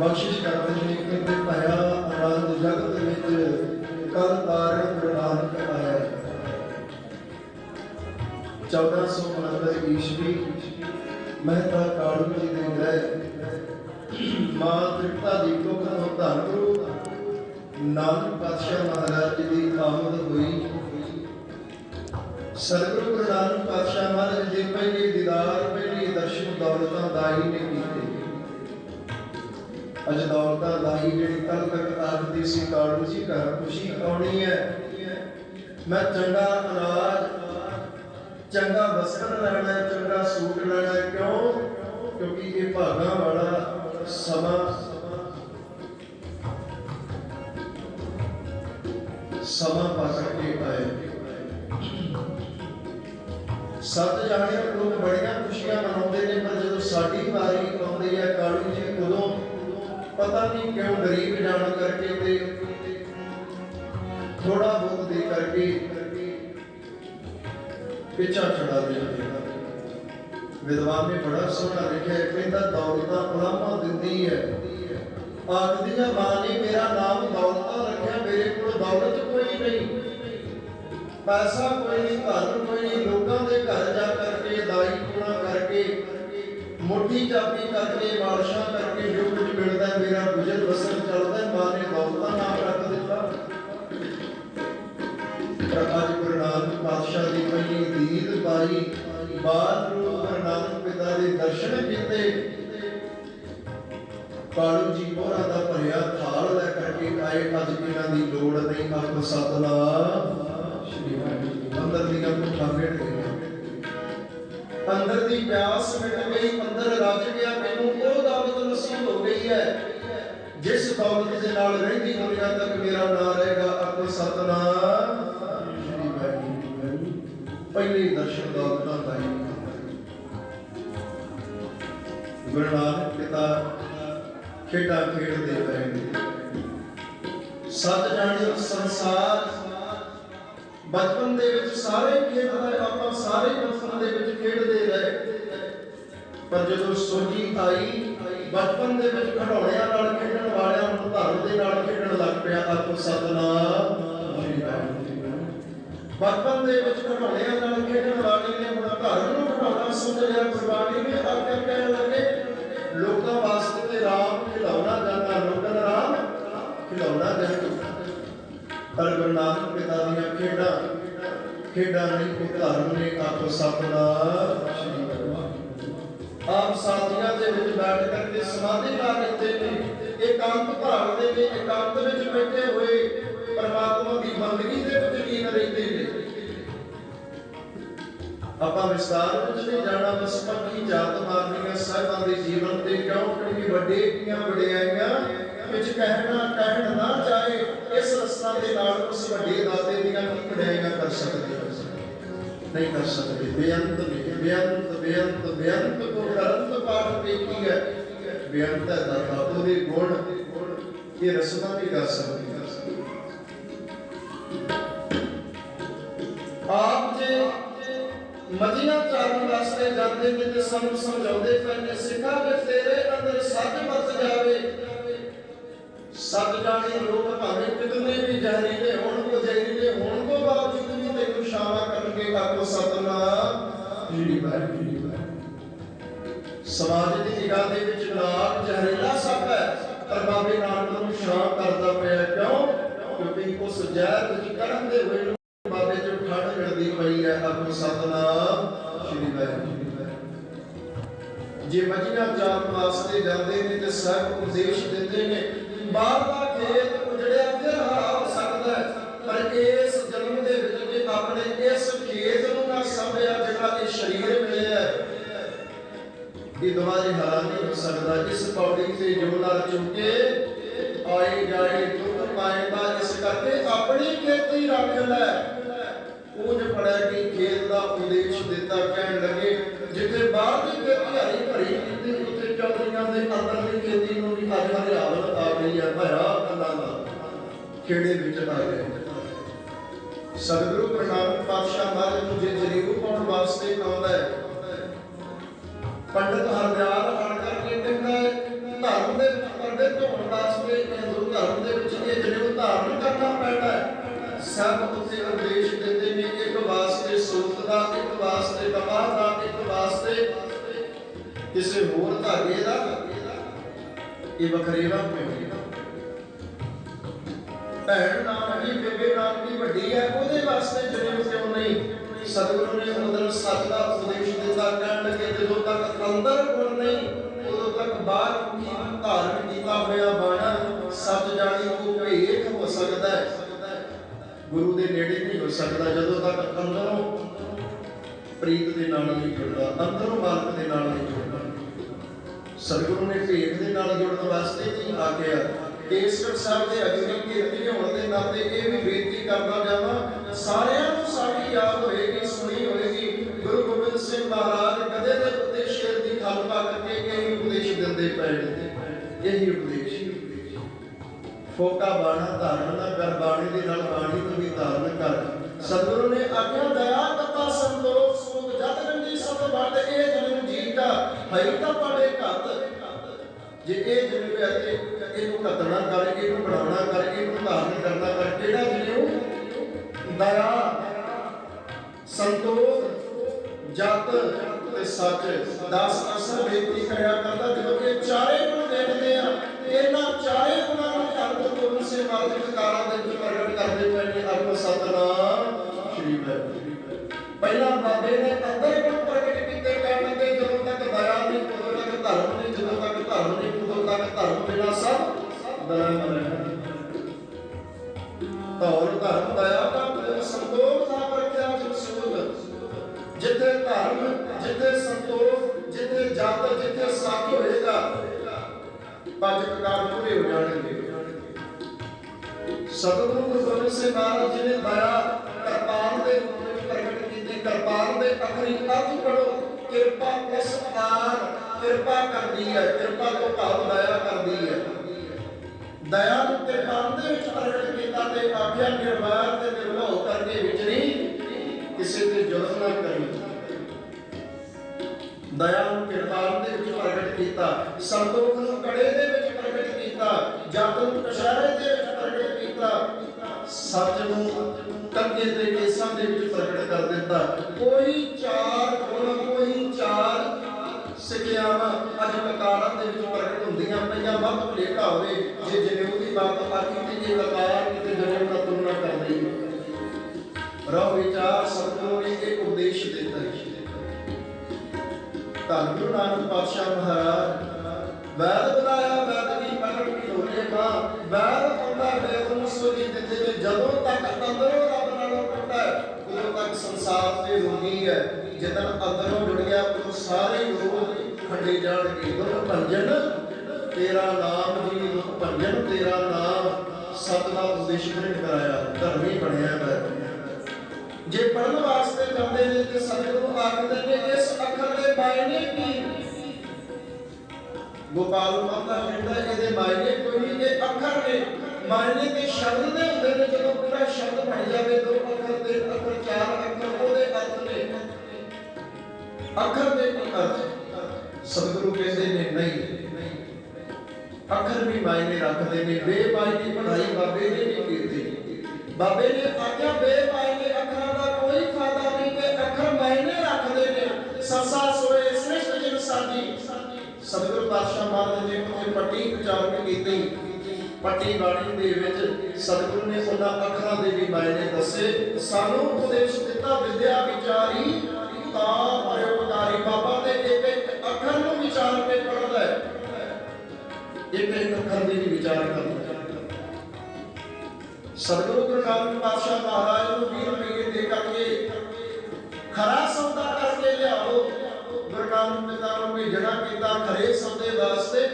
ਬਖਸ਼ਿਸ਼ ਕਰਦੇ ਨੇ ਕਹਿੰਦੇ ਭਇਆ ਆਨੰਦ ਜਗਤ ਵਿੱਚ ਕਲ ਤਾਰਨ ਪ੍ਰਦਾਨ ਆਇਆ 1469 ਈਸਵੀ ਮਹਿਤਾ ਕਾਲੂ ਜੀ ਦੇ ਗ੍ਰਹਿ, ਮਾਂ ਤ੍ਰਿਪਤਾ ਦੀ ਕੁੱਖ ਤੋਂ ਧੰਨ ਗੁਰੂ ਨਾਨਕ ਪਾਤਸ਼ਾਹ ਮਹਾਰਾਜ ਜੀ ਦੀ ਆਮਦ ਹੋਈ। ਸਤਿਗੁਰੂ ਗੁਰੂ ਨਾਨਕ ਪਾਤਸ਼ਾਹ ਮਹਾਰਾਜ ਜੀ ਪਹਿਲੇ ਦੀਦਾਰ, ਪਹਿਲੇ ਦਰਸ਼ਨ ਦੌਲਤਾਂ ਦਾਈ ਨੇ ਕੀਤੇ ਅੱਜ ਜਿਹੜੀ ਕੱਲ ਤੱਕ ਆਖਦੀ ਸੀ ਕਾਲੂ ਜੀ ਘਰ ਖੁਸ਼ੀ ਆਉਣੀ ਹੈ। ਮੈਂ ਚੰਗਾ ਅਨਾਜ, ਚੰਗਾ ਵਸਤਰ ਲੈਣਾ, ਚੰਗਾ ਸੂਟ ਲੈਣਾ ਕਿਉਂ? ਕਿਉਂਕਿ ਇਹ ਭਾਗਾਂ ਵਾਲਾ ਸਮਾਂ ਸਮਾਂ ਪਾ ਕੇ ਆਏ ਸੱਤ ਜਾਣਿਆ ਲੋਕ ਬੜੀਆਂ ਖੁਸ਼ੀਆਂ ਮਨਾਉਂਦੇ ਨੇ, ਪਰ ਜਦੋਂ ਸਾਡੀ ਵਾਰੀ ਆਉਂਦੀ ਹੈ ਕਾਲੂ ਜੀ ਪਤਾ ਨਹੀਂ ਕਿਉਂ ਗਰੀਬ ਜਾਣ ਕਰਕੇ ਤੇ ਥੋੜਾ ਬਹੁਤ ਦੇ ਕਰਕੇ ਪਿੱਛਾ ਛੜਾ ਦਿੰਦੇ ਵਿਦਵਾਨ ਨੇ ਬੜਾ ਸੋਹਣਾ ਲਿਖਿਆ ਕਹਿੰਦਾ ਦੌਲਤਾਂ ਗੁਲਾਮਾਂ ਦਿੰਦੀ ਹੈ। ਆਖਦੀਆਂ ਮਾਂ ਨੇ ਮੇਰਾ ਨਾਮ ਦੌਲਤਾਂ ਰੱਖਿਆ, ਮੇਰੇ ਕੋਲ ਦੌਲਤ ਕੋਈ ਨਹੀਂ। ਪੈਸਾ ਕੋਈ ਨਹੀਂ ਧਨ ਕੋਈ ਨਹੀਂ, ਲੋਕਾਂ ਦੇ ਘਰ ਜਾ ਕਰਕੇ ਦਾਈ ਪੁਣਾ ਕਰਕੇ ਮੁੱਠੀ ਚਾਬੀ ਕਰਕੇ ਵਾਰਸ਼ਾਂ ਕਰਕੇ ਜੋ ਕੁਝ ਮਿਲਦਾ ਮੇਰਾ ਗੁਜ਼ਰ ਬਸਰ ਚੱਲਦਾ ਹੈ, ਮਾਂ ਨੇ ਦੌਲਤਾਂ ਨਾਮ ਰੱਖ ਦਿੱਤਾ। ਪਰ ਅੱਜ ਗੁਰੂ ਨਾਨਕ ਪਾਤਸ਼ਾਹ ਦੀ ਪਹਿਲੀ ਦੀਦ ਪਾਈ ਬਾਅਦ ਨੂੰ ਗੁਰੂ ਪਿਤਾ ਦੇ ਦਰਸ਼ਨ ਕੀਤੇ। ਦੇ ਵਿੱਚ ਸਾਰੇ ਆਪਾਂ ਸਾਰੇ ਬਚਪਨ ਦੇ ਵਿੱਚ ਖੇਡਦੇ ਰਹੇ। ਪਰ ਜਦੋਂ ਸੋਝੀ ਆਈ, ਬਚਪਨ ਦੇ ਵਿੱਚ ਖਿਡੌਣਿਆਂ ਨਾਲ ਖੇਡਣ ਵਾਲਿਆਂ ਨੂੰ ਧਰਮ ਦੇ ਨਾਲ ਖੇਡਣ ਲੱਗ ਪਿਆ, ਆਪ ਸਤਨਾਮ। ਬਚਪਨ ਦੇ ਵਿੱਚ ਖਿਡੌਣਿਆਂ ਨਾਲ ਖੇਡਣ ਵਾਲੇ ਨੇ ਹੁਣ ਧਰਮ ਨੂੰ ਖਿਡੌਣਾ ਸਮਝ ਲਿਆ ਗੁਰਬਾਣੀ ਨੇ ਆਖਿਆ ਕਹਿਣ ਲੱਗੇ। ਲੋਕਾਂ ਵਾਸਤੇ ਤੇ ਰਾਮ ਖਿਡੌਣਾ ਜਾਂਦਾ, ਲੋਕਾਂ ਦਾ ਰਾਮ ਖਿਡੌਣਾ ਜਾਂਦਾ। ਪਰ ਗੁਰੂ ਨਾਨਕ ਪਿਤਾ ਦੀਆਂ ਖੇਡਾਂ ਖੇਡਾਂ ਨਹੀਂ ਕੋ ਨੇ ਆਪ ਸਤਨਾਮ ਸ਼੍ਰੀ ਆਪ ਸਾਥੀਆਂ ਦੇ ਵਿੱਚ ਬੈਠ ਕਰਕੇ ਸਮਾਧੀ ਲਾ ਲੈਂਦੇ ਨੇ। ਇਕਾਂਤ ਭਾਵ ਦੇ ਵਿੱਚ ਇਕਾਂਤ ਵਿੱਚ ਬੈਠੇ ਹੋਏ ਪਰਮਾਤਮਾ ਦੀ ਬੰਦਗੀ ਦੇ ਵਿੱਚ ਲੀਨ ਰਹਿੰਦੇ ਨੇ। ਆਪਾਂ ਵਿਸਤਾਰ ਵਿੱਚ ਨਹੀਂ ਜਾਣਾ, ਬਸ ਪੱਕੀ ਜਾਤ ਮਾਰਨੀਆਂ ਸਾਹਿਬਾਂ ਦੇ ਜੀਵਨ ਤੇ ਕਿਉਂ ਕਿਉਂਕਿ ਵੱਡੇ ਵਡਿਆਈਆਂ ਵਿੱਚ ਕਹਿਣਾ, ਕਹਿਣ ਨਾ ਚਾਹੇ ਇਸ ਰਸਨਾ ਦੇ ਨਾਲ ਉਸ ਵੱਡੇ ਦਾਤੇ ਦੀਆਂ ਕੀ ਵਡਿਆਈਆਂ ਕਰ ਸਕਦੇ, ਨਹੀਂ ਕਰ ਸਕਦੇ। ਬੇਅੰਤ ਬੇਅੰਤ ਬੇਅੰਤ ਬੇਅੰਤ ਕੋ ਕਰੰਤ ਪਾਠ ਕੀ ਹੈ? ਬੇਅੰਤ ਹੈ ਦਾਤਾ ਉਹਦੇ ਗੁਣ, ਇਹ ਰਸਨਾ ਨਹੀਂ ਕਰ ਸਕਦੀ। ਆਪ ਜੇ ਮਦੀਨਾ ਚਾਰਨ ਵਾਸਤੇ ਜਾਂਦੇ ਨੇ ਤੇ ਸਾਨੂੰ ਸਮਝਾਉਂਦੇ ਪਏ ਨੇ ਸਿੱਖਾ ਵੀ ਤੇਰੇ ਅੰਦਰ ਸੱਚ ਵਰਤ ਜਾਵੇ ਸੱਚ ਜਾਣੇ ਲੋਕ ਭਾਵੇਂ ਕਿਤਨੇ ਵੀ ਜ਼ਹਿਰੀਲੇ ਹੋਣ ਕੋ ਜ਼ਹਿਰੀਲੇ ਹੋਣ ਕੋ ਬਾਵਜੂਦ ਵੀ ਤੈਨੂੰ ਸ਼ਾਵਾ ਕਰਨਗੇ ਆਖੋ ਸਤਨਾਮ। ਜੀ ਵਾਹਿਗੁਰੂ ਸਮਾਜ ਦੀ ਨਿਗਾਹ ਦੇ ਵਿੱਚ ਗੁਲਾਬ ਜ਼ਹਿਰੀਲਾ ਸੱਪ ਹੈ ਪਰ ਬਾਬੇ ਨਾਨਕ ਨੂੰ ਸ਼ਾਂ ਕਰਦਾ ਪਿਆ ਕਿਉਂ? ਕਿਉਂਕਿ ਉਸ ਜ਼ਹਿਰ ਵਿੱਚ ਕਰਨ ਦੇ ਹੋਏ ਨੂੰ ਬਾਬੇ ਜੋ ਠੰਡ ਮਿਲਦੀ ਪਈ ਹੈ ਆਖੋ ਸਤਨਾਮ। ਸ਼੍ਰੀ ਵਾਹਿਗੁਰੂ ਜੇ ਮਜੀਨਾ ਜਾਣ ਵਾਸਤੇ ਜਾਂਦੇ ਨੇ ਤੇ ਸਭ ਉਪਦੇਸ਼ ਦਿੰਦੇ ਨੇ ਬਾਹਰ ਦਾ ਖੇਤ ਉਜੜਿਆ ਫਿਰ ਹਰਾ ਹੋ ਸਕਦਾ ਹੈ। ਪਰ ਇਸ ਜਨਮ ਦੇ ਵਿੱਚ ਜੇ ਆਪਣੇ ਇਸ ਖੇਤ ਨੂੰ ਨਾ ਸਮਝਿਆ ਜਿਹੜਾ ਇਹ ਸਰੀਰ ਮਿਲਿਆ ਹੈ। ਇਹ ਦੁਬਾਰੇ ਹਰਾ ਨਹੀਂ ਹੋ ਸਕਦਾ। ਇਸ ਪੌੜੀ ਤੇ ਜੋ ਨਰ ਚੁੱਕੇ ਆਏ ਜਾਏ ਦੁੱਖ ਪਾਏਗਾ, ਇਸ ਕਰਕੇ ਆਪਣੀ ਖੇਤੀ ਰੱਖ ਲੈ। ਉਹ ਜੇ ਪੜਿਆ ਕਿ ਖੇਤ ਦਾ ਉਪਦੇਸ਼ ਦਿੱਤਾ ਕਹਿਣ ਲੱਗੇ, ਜਿੱਥੇ ਬਾਹਰ ਦੀ ਖੇਤੀ ਹਰੀ ਭਰੀ ਕੀਤੀ, ਉੱਥੇ ਚੌਧਰੀਆਂ ਦੇ ਅੰਦਰ ਦੀ ਖੇਤੀ ਨੂੰ ਵੀ ਅੱਜ ਹਰਿਆਵਲ ਹੋਇਆ ਭੈਰਾ ਕੰਨਾਂ ਦਾ ਕਿਹੜੇ ਵਿੱਚ ਨਾ ਗਏ ਸਤਿਗੁਰੂ ਪ੍ਰਣਾਮ ਪਾਤਸ਼ਾਹ ਮਹਾਰਾਜ ਤੁਝੇ ਜਰੀਉ ਪਾਉਣ ਵਾਸਤੇ ਕਹਾਉਂਦਾ ਹੈ। ਪੰਡਤ ਹਰਦਿਆਲ ਹਰ ਕਰਕੇ ਕਹਿੰਦਾ ਹੈ, ਧਰਮ ਦੇ ਵਿੱਚ ਪਰਦੇ ਧੋਣ ਵਾਸਤੇ ਹਿੰਦੂ ਧਰਮ ਦੇ ਵਿੱਚ ਇਹ ਜਰੀਉ ਧਾਰਨ ਕਰਨਾ ਪੈਂਦਾ ਹੈ। ਸਭ ਉਸੇ ਉਪਦੇਸ਼ ਦਿੰਦੇ ਨੇ, ਇੱਕ ਵਾਸਤੇ ਸੂਤ ਦਾ, ਇੱਕ ਵਾਸਤੇ ਕਪਾਹ ਦਾ, ਇੱਕ ਵਾਸਤੇ ਕਿਸੇ ਹੋਰ ਧਾਗੇ ਦਾ। ਇਹ ਵਖਰੇਵਾ ਪਿਆ ਬੇਬੇ ਨਾਮ ਦੀ ਵੱਡੀ ਹੈ, ਉਹਦੇ ਵਾਸਤੇ ਜਨਮ ਕਿਉਂ ਨਹੀਂ ਸਤਿਗੁਰੂ ਨੇ ਉਦੋਂ ਸੱਚ ਦਾ ਉਪਦੇਸ਼ ਦਿੱਤਾ, ਕਹਿਣ ਲੱਗੇ ਜਦੋਂ ਤੱਕ ਅੰਦਰ ਗੁਣ ਨਹੀਂ, ਉਦੋਂ ਤੱਕ ਬਾਹਰ ਕੀ ਧਾਰਨ ਕੀਤਾ ਹੋਇਆ ਬਾਣਾ ਸੱਚ ਜਾਣੀ ਕੋ ਭੇਖ ਹੋ ਸਕਦਾ ਹੈ। ਗੁਰੂ ਦੇ ਨੇੜੇ ਨਹੀਂ ਹੋ ਸਕਦਾ, ਜਦੋਂ ਤੱਕ ਅੰਦਰੋਂ ਪ੍ਰੀਤ ਦੇ ਨਾਲ ਨਹੀਂ ਜੁੜਦਾ, ਅੰਦਰੋਂ ਮਾਲਕ ਦੇ ਨਾਲ ਨਹੀਂ ਜੁੜਦਾ। ਸਤਿਗੁਰੂ ਨੇ ਭੇਖ ਦੇ ਨਾਲ ਜੁੜਨ ਵਾਸਤੇ ਕੀ ਆਖਿਆ? ਕੇਸਗੜ ਸਾਹਿਬ ਦੇ ਅਗਨੀ ਕੀਰਤੀ ਹੋਣ ਦੇ ਨਾਤੇ ਇਹ ਵੀ ਬੇਨਤੀ ਕਰਦਾ ਜਾਵਾਂ, ਸਾਰਿਆਂ ਨੂੰ ਸਾਡੀ ਯਾਦ ਹੋਏਗੀ, ਸੁਣੀ ਹੋਏਗੀ। ਗੁਰੂ ਗੋਬਿੰਦ ਸਿੰਘ ਮਹਾਰਾਜ ਕਦੇ ਦੇ ਉੱਤੇ ਸ਼ੇਰ ਦੀ ਖਲ ਪਾ ਕਰਕੇ ਇਹ ਉਪਦੇਸ਼ ਦਿੰਦੇ ਪਏ ਨੇ ਇਹੀ ਉਪਦੇਸ਼। ਫੋਕਾ ਬਾਣਾ ਧਾਰਨ ਨਾ ਕਰ, ਬਾਣੀ ਦੇ ਨਾਲ ਬਾਣੀ ਨੂੰ ਵੀ ਧਾਰਨ ਕਰ। ਸਤਿਗੁਰੂ ਨੇ ਆਖਿਆ, ਦਇਆ ਤਤਾ ਸੰਤੋਖ ਸੋਗ ਜਤ ਰੰਗੀ ਸਭ ਵੰਡ, ਇਹ ਜਨਮ ਜੀ ਦਾ, ਹਈ ਤਾਂ ਪਾੜੇ ਘੱਤ। ਜੇ ਇਹ ਜਨਮ ਹੈ ਇਹਨੂੰ ਕਤਣਾ ਕਰ ਇਹਨੂੰ ਬਣਾਉਣਾ ਕਰ ਇਹਨੂੰ ਧਾਰਨ ਕਰਨਾ ਕਰ ਕਿਹੜਾ ਜਨਮ ਦਇਆ ਸੰਤੋਖ ਜਤ ਤੇ ਸੱਚ। ਦਸ ਅਸਰ ਬੇਨਤੀ ਕਰਿਆ ਕਰਦਾ, ਜਦੋਂ ਇਹ ਚਾਰੇ ਗੁਣ ਦੇਖਦੇ ਆ ਇਹਨਾਂ ਚਾਰੇ ਗੁਣਾਂ ਨੂੰ ਧਰਮ ਗੋਬਿੰਦ ਸਿੰਘ ਮਹਾਰਾਜ ਦੇ ਦੇ ਵਿੱਚ ਬਿਨਾ ਸਭ ਦਇਆ ਰਹਿਣਾ ਧੌਲ ਧਰਮ ਦਇਆ ਦਾ ਸੰਤੋਖ ਦਾ ਰੱਖਿਆ ਜਿਸ ਸੂਲ ਜਿੱਥੇ ਧਰਮ ਜਿੱਥੇ ਸੰਤੋਖ ਜਿੱਥੇ ਜਤ ਜਿੱਥੇ ਸੱਚ ਹੋਏਗਾ ਪੰਜ ਪ੍ਰਕਾਰ ਪੂਰੇ ਹੋ ਜਾਣਗੇ ਸਤਿਗੁਰੂ ਗੁਰੂ ਗੋਬਿੰਦ ਸਿੰਘ ਮਹਾਰਾਜ ਜੀ ਨੇ ਦਇਆ ਕਰਪਾਨ ਦੇ ਰੂਪ ਵਿੱਚ ਪ੍ਰਗਟ ਕੀਤੀ ਕਰਪਾਨ ਦੇ ਅਖਰੀ ਅਰਥ ਪੜੋ ਕਿਰਪਾ ਇਸ ਆਰ ਕਿਰਪਾ ਕਰਦੀ ਹੈ, ਕਿਰਪਾ ਤੋਂ ਭਾਵ ਦਇਆ ਕਰਦੀ ਹੈ। ਦਇਆ ਨੂੰ ਕਿਰਪਾਨ ਦੇ ਵਿੱਚ ਪ੍ਰਗਟ ਕੀਤਾ ਤੇ ਆਖਿਆ ਨਿਰਵੈਰ ਤੇ ਨਿਰਭਉ ਕਰਕੇ ਵਿਚਰੀ ਕਿਸੇ ਤੇ ਜ਼ੁਲਮ ਨਾ ਕਰੀ। ਦਇਆ ਨੂੰ ਕਿਰਪਾਨ ਦੇ ਵਿੱਚ ਪ੍ਰਗਟ ਕੀਤਾ, ਸੰਤੋਖ ਨੂੰ ਕੜੇ ਦੇ ਵਿੱਚ ਪ੍ਰਗਟ ਕੀਤਾ ਜਤ ਨੂੰ ਕਸ਼ਾਰੇ ਦੇ ਵਿੱਚ ਪ੍ਰਗਟ ਕੀਤਾ, ਸੱਚ ਨੂੰ ਕੰਗੇ ਤੇ ਕੇਸਾਂ ਦੇ ਵਿੱਚ ਪ੍ਰਗਟ ਕਰ ਦਿੱਤਾ। ਕੋਈ ਚਾਰ ਮਤ ਭੁਲੇਖਾ ਹੋਵੇ। ਜੇ ਜਨੇਊ ਦੀ ਬਾਤ ਆਖੀ ਤੇ ਜੇ ਕਕਾਰ ਕਿਤੇ ਜਨੇਊ ਨਾਲ ਤੁਲਨਾ ਕਰਦੀ ਰੋ ਵਿਚਾਰ ਸਤਿਗੁਰੂ ਨੇ ਇੱਕ ਉਪਦੇਸ਼ ਦਿੱਤਾ ਹੈ। ਧੰਨ ਗੁਰੂ ਨਾਨਕ ਪਾਤਸ਼ਾਹ ਮਹਾਰਾਜ ਵੈਦ ਬੁਲਾਇਆ ਵੈਦ ਦੀ ਪ੍ਰਗਟ ਕੀ ਹੋਲੇ ਮਾਂ। ਵੈਦ ਹੁੰਦਾ ਵੇਦ ਨੂੰ ਸੋਜੀ ਦਿੱਤੇ ਨੇ ਜਦੋਂ ਤੱਕ ਅੰਦਰੋਂ ਰੱਬ ਨਾਲੋਂ ਟੁੱਟਾ ਹੈ, ਉਦੋਂ ਤੱਕ ਸੰਸਾਰ ਤੇ ਰੋਗੀ ਹੈ। ਜਦੋਂ ਅੰਦਰੋਂ ਜੁੜ ਗਿਆ ਉਦੋਂ ਸਾਰੇ ਰੋਗ ਖੰਡੇ ਜਾਣਗੇ। ਦੁੱਖ ਭੰਜਨ ਤੇਰਾ ਨਾਮ ਜੀ ਭੰਜਨ ਤੇਰਾ ਨਾਮ, ਸਤਨਾਮ ਉਪਦੇਸ਼ ਗ੍ਰਹਿਣ ਕਰਾਇਆ, ਧਰਮੀ ਬਣਿਆ ਹੈ ਜੇ ਪੜਨ ਵਾਸਤੇ ਜਾਂਦੇ ਨੇ, ਤੇ ਸਤਿਗੁਰੂ ਆਖਦੇ ਨੇ, ਇਸ ਅੱਖਰ ਦੇ ਮਾਇਨੇ ਕੀ? ਗੋਪਾਲ ਮਹਤਾ ਕਹਿੰਦਾ ਇਹਦੇ ਮਾਇਨੇ ਕੋਈ ਨਹੀਂ, ਇਹ ਅੱਖਰ ਨੇ। ਮਾਇਨੇ ਤੇ ਸ਼ਬਦ ਦੇ ਹੁੰਦੇ ਨੇ, ਜਦੋਂ ਪੂਰਾ ਸ਼ਬਦ ਬਣ ਜਾਵੇ, ਦੋ ਅੱਖਰ ਦੇ ਅੱਖਰ ਚਾਰ ਅੱਖਰ, ਉਹਦੇ ਅਰਥ ਨੇ। ਅੱਖਰ ਦੇ ਅਰਥ। ਸਤਿਗੁਰੂ ਕਹਿੰਦੇ ਨੇ, ਨਹੀਂ। ਅੱਖਰ ਵੀ ਮਾਇਨੇ ਰੱਖਦੇ ਨੇ, ਬੇਮਾਇਨੇ ਪੜ੍ਹਾਈ ਬਾਬੇ ਨੇ ਨਹੀਂ ਕੀਤੀ। ਬਾਬੇ ਨੇ ਆਖਿਆ, ਬੇਮਾਇਨੇ ਅੱਖਰਾਂ ਦਾ ਕੋਈ ਫਾਇਦਾ ਨਹੀਂ ਕਿ ਅੱਖਰ ਮਾਇਨੇ ਰੱਖਦੇ ਨੇ। ਸਸਾ ਸੋਏ ਸ੍ਰਿਸ਼ਟ ਜਿਨ ਸਾਜੀ ਸਤਿਗੁਰੂ ਪਾਤਸ਼ਾਹ ਮਹਾਰਾਜ ਜੀ ਨੇ ਪੱਟੀ ਉਚਾਰਨ ਕੀਤੀ। ਪੱਟੀ ਬਾਣੀ ਦੇ ਵਿੱਚ ਸਤਿਗੁਰੂ ਨੇ ਉਹਨਾਂ ਅੱਖਰਾਂ ਦੇ ਵੀ ਮਾਇਨੇ ਦੱਸੇ। ਸਾਨੂੰ ਉਪਦੇਸ਼ ਦਿੱਤਾ, ਵਿਦਿਆ ਵਿਚਾਰੀ, ਤਾਂ ਪ੍ਰਯੋਗਕਾਰੀ ਬਾਬਾ ਦੇ ਇੱਕ ਇੱਕ ਅੱਖਰ ਨੂੰ ਵਿਚਾਰ ਕੇ ਪੜ੍ਹਦਾ ਹੈ। ਇੱਕ ਇੱਕ ਅੱਖਰ ਦੇ ਵੀ ਵਿਚਾਰ ਕਰਦਾ ਸਤਿਗੁਰੂ ਗੁਰੂ ਨਾਨਕ ਪਾਤਸ਼ਾਹ ਮਹਾਰਾਜ ਨੂੰ 20 ਰੁਪਏ ਦੇ ਕਰਕੇ ਖਰਾ ਸੌਦਾ ਕਰਕੇ ਲਿਆਓ। ਗੁਰੂ ਨਾਨਕ ਪਿਤਾ ਨੂੰ ਭੇਜਣਾ ਕੀਤਾ ਖਰੇ ਸੌਦੇ ਵਾਸਤੇ।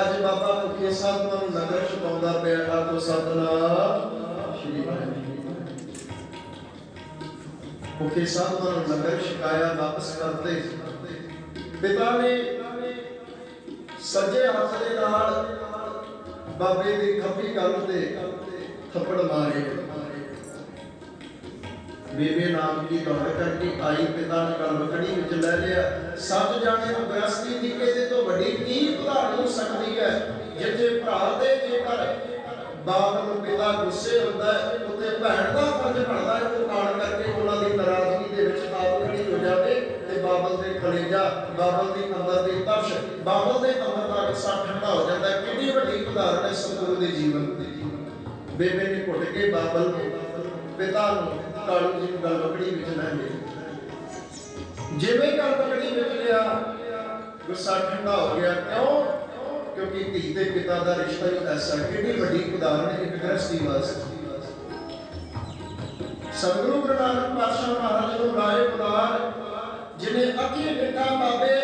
ਅੱਜ ਬਾਬਾ ਮੁਖੀ ਸਾਹਿਬ ਨੂੰ ਨਗਰ ਛਪਾਉਂਦਾ ਪਿਆ ਆਖੋ ਸਤਨਾਮ। ਸ਼੍ਰੀ ਵਾਹਿਗੁਰੂ ਮੁਖੀ ਸਾਹਿਬ ਨੂੰ ਨਗਰ ਛਕਾਇਆ ਵਾਪਸ ਕਰਦੇ। ਪਿਤਾ ਨੇ ਸੱਜੇ ਹੱਥ ਦੇ ਨਾਲ ਬਾਬੇ ਦੀ ਖੱਬੀ ਗੱਲ ਤੇ ਥੱਪੜ ਮਾਰੇ। ਬੇਬੇ ਨਾਮ ਦੀ ਦੌੜ ਕਰਕੇ ਆਈ ਪਿਤਾ ਨੇ ਗੱਲ ਕੜੀ ਵਿੱਚ ਲੈ ਲਿਆ। ਸੱਤ ਜਾਣੇ ਨੂੰ ਗ੍ਰਸਤੀ ਦੀ ਇਹਦੇ ਤੋਂ ਵੱਡੀ ਕੀ ਉਦਾਹਰਨ ਹੋ ਸਕਦੀ ਹੈ? ਜਿੱਥੇ ਭਰਾ ਦੇ ਜੇਕਰ ਬਾਪ ਨੂੰ ਪਿਤਾ ਗੁੱਸੇ ਹੁੰਦਾ ਹੈ, ਉੱਥੇ ਭੈਣ ਦਾ ਫਰਜ਼ ਬਣਦਾ ਹੈ ਉਹ ਆਣ ਕਰਕੇ ਉਹਨਾਂ ਦੀ ਨਾਰਾਜ਼ਗੀ ਦੇ ਬਾਬਲ ਦੇ ਅੰਦਰ ਬਾਬਲ ਦੇ ਠੰਡਾ ਹੋ ਜਾਂਦਾ ਕਿੰਨੀ ਵੱਡੀ ਉਦਾਹਰਣ ਹੈ ਸਤਿਗੁਰੂ ਦੇ ਜੀਵਨ ਦੀ ਬੇਬੇ ਨੇ ਘੁੱਟ ਕੇ ਬਾਬਲ ਪਿਤਾ ਨੂੰ ਕਾਲੂ ਜੀ ਨੂੰ ਗਲਵਕੜੀ ਵਿੱਚ ਲੈ ਲਿਆ ਜਿਵੇਂ ਗਲਵਕੜੀ ਵਿੱਚ ਲਿਆ ਗੁੱਸਾ ਠੰਡਾ ਹੋ ਗਿਆ। ਕਿਉਂ? ਕਿਉਂਕਿ ਧੀ ਤੇ ਪਿਤਾ ਦਾ ਰਿਸ਼ਤਾ ਹੀ ਐਸਾ ਹੈ। ਕਿੰਨੀ ਵੱਡੀ ਉਦਾਹਰਣ ਇੱਕ ਗ੍ਰਸਤੀ ਵਾਸਤੇ। ਸਤਿਗੁਰੂ ਗੁਰੂ ਨਾਨਕ ਪਾਤਸ਼ਾਹ ਮਹਾਰਾਜ ਨੂੰ ਰਾਏ ਬੁਲਾਰ ਜਿਨੇ ਅੱਖੀ ਬਿਠਾ ਬਾਬੇ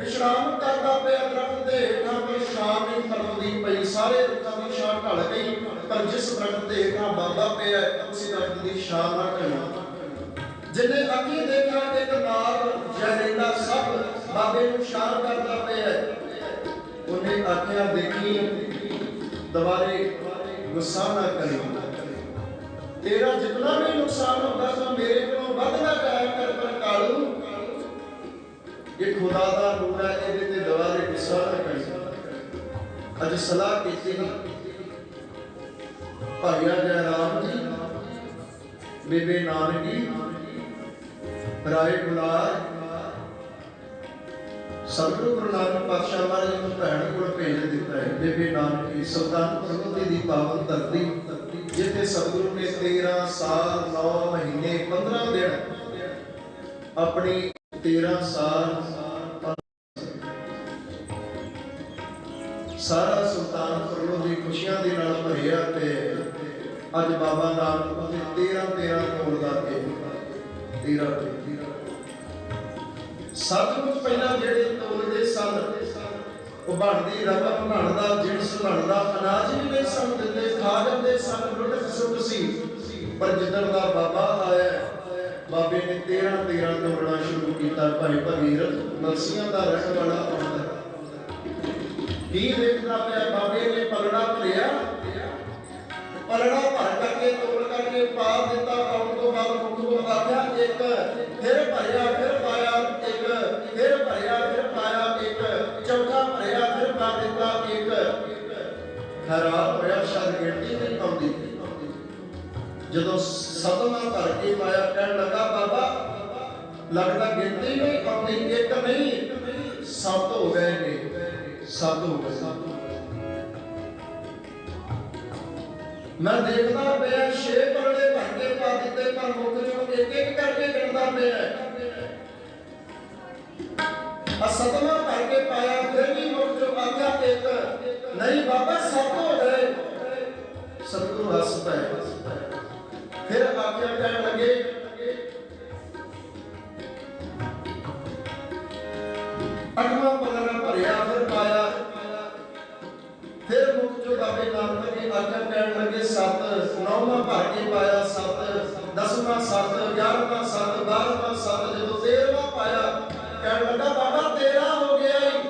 ਵਿਸ਼ਰਾਮ ਕਰਦਾ ਪਿਆ ਦਰਖਤ ਦੇ ਹੇਠਾਂ ਕੋਈ ਛਾਂ ਨਹੀਂ ਖਲੋਦੀ ਪਈ, ਸਾਰੇ ਰੁੱਖਾਂ ਦੀ ਛਾਂ ਢਲ ਗਈ, ਪਰ ਜਿਸ ਦਰਖਤ ਦੇ ਹੇਠਾਂ ਬਾਬਾ ਪਿਆ ਉਸੇ ਦਰਖਤ ਦੀ ਛਾਂ ਨਾ ਢਲੀ ਜਿਨੇ ਅੱਖੀ ਦੇਖਿਆ ਇੱਕ ਨਾਗ ਜ਼ਹਿਰੀਲਾ ਸੱਪ ਬਾਬੇ ਨੂੰ ਛਾਂ ਕਰਦਾ ਪਿਆ ਉਹਨੇ ਆਖਿਆ, ਦੇਖੀ, ਦੁਬਾਰੇ ਗੁੱਸਾ ਨਾ ਕਰੀ। ਤੇਰਾ ਜਿੰਨਾ ਵੀ ਨੁਕਸਾਨ ਹੁੰਦਾ, ਤਾਂ ਮੇਰੇ ਕੋਲੋਂ ਵੱਧ ਨਾ ਜਾਇਆ ਕਰ, ਪਰ ਕਾਲੂ ਇਹ ਖੁਦਾ ਦਾ ਨੂਰ ਹੈ, ਇਹਦੇ ਤੇ ਦੁਬਾਰੇ ਗੁੱਸਾ ਨਾ ਕਰੀ ਅੱਜ ਸਲਾਹ ਕੀਤੀ ਸੀ। ਭਾਈਆ ਜੈ ਜੀ, ਬੇਬੇ ਨਾਨਕੀ, ਰਾਏ ਬੁਲਾਰ ਸਤਿਗੁਰੂ ਗੁਰੂ ਨਾਨਕ ਪਾਤਸ਼ਾਹ ਮਹਾਰਾਜ ਨੂੰ ਭੈਣ ਕੋਲ ਭੇਜ ਦਿੱਤਾ ਹੈ ਬੇਬੇ ਨਾਨਕੀ ਸੁਲਤਾਨਪੁਰ ਲੋਧੀ ਦੀ ਪਾਵਨ ਧਰਤੀ, ਜਿੱਥੇ ਸਤਿਗੁਰੂ ਨੇ 13 ਸਾਲ 9 ਮਹੀਨੇ 15 ਦਿਨ ਆਪਣੀ 13 ਸਾਲ ਸਾਰਾ ਸੁਲਤਾਨਪੁਰ ਲੋਧੀ ਖੁਸ਼ੀਆਂ ਦੇ ਨਾਲ ਭਰਿਆ ਤੇ ਅੱਜ ਬਾਬਾ ਨਾਨਕ ਉਹਦੇ 13 13 ਤੋੜਦਾ ਕੇ 13 13 ਪਹਿਲਾਂ ਜਿਹੜੇ ਤੋਲਦੇ ਸਨ, ਉਹ ਬਣਦੀ ਰਕਮ ਬਣਦਾ, ਜਿਣਸ ਬਣਦਾ, ਅਨਾਜ ਵੀ ਨਹੀਂ ਸਨ ਦਿੰਦੇ ਖਾ ਜਾਂਦੇ ਸਨ ਲੁੱਟ ਸੁੱਟ ਸੀ। ਪਰ ਜਿੱਦਣ ਦਾ ਬਾਬਾ ਆਇਆ ਬਾਬੇ ਨੇ 13 13 ਤੋੜਨਾ ਸ਼ੁਰੂ ਕੀਤਾ, ਭਾਈ ਭਗੀਰਥ ਮਲਸੀਆਂ ਦਾ ਰਹਿਣ ਵਾਲਾ ਆਉਂਦਾ। ਕੀ ਦੇਖਦਾ ਪਿਆ, ਬਾਬੇ ਨੇ ਪਲੜਾ ਭਰਿਆ। ਪਲੜਾ ਭਰ ਕਰਕੇ ਤੋੜ ਕਰਕੇ ਪਾ ਹੋ ਗਏ ਮੈਂ ਦੇਖਦਾ ਪਿਆ, ਛੇ ਪਰੜੇ ਭਰ ਕੇ ਪਾ ਦਿੱਤੇ, ਪਰ ਮੁੱਖ ਚੋਂ ਇੱਕ ਇੱਕ ਕਰਕੇ ਗਿਣਦਾ ਪਿਆ। ਨੌਵਾਂ ਭਰ ਕੇ ਪਾਇਆ ਸੱਤ, ਦਸਵਾਂ ਸੱਤ, ਗਿਆਰਵਾਂ ਸੱਤ, ਬਾਰਵਾਂ ਸੱਤ, ਜਦੋਂ ਤੇਰਵਾਂ ਪਾਇਆ, ਕਹਿਣ ਲੱਗਾ, ਬਾਬਾ, ਤੇਰਾ ਹੋ ਗਿਆ ਈ।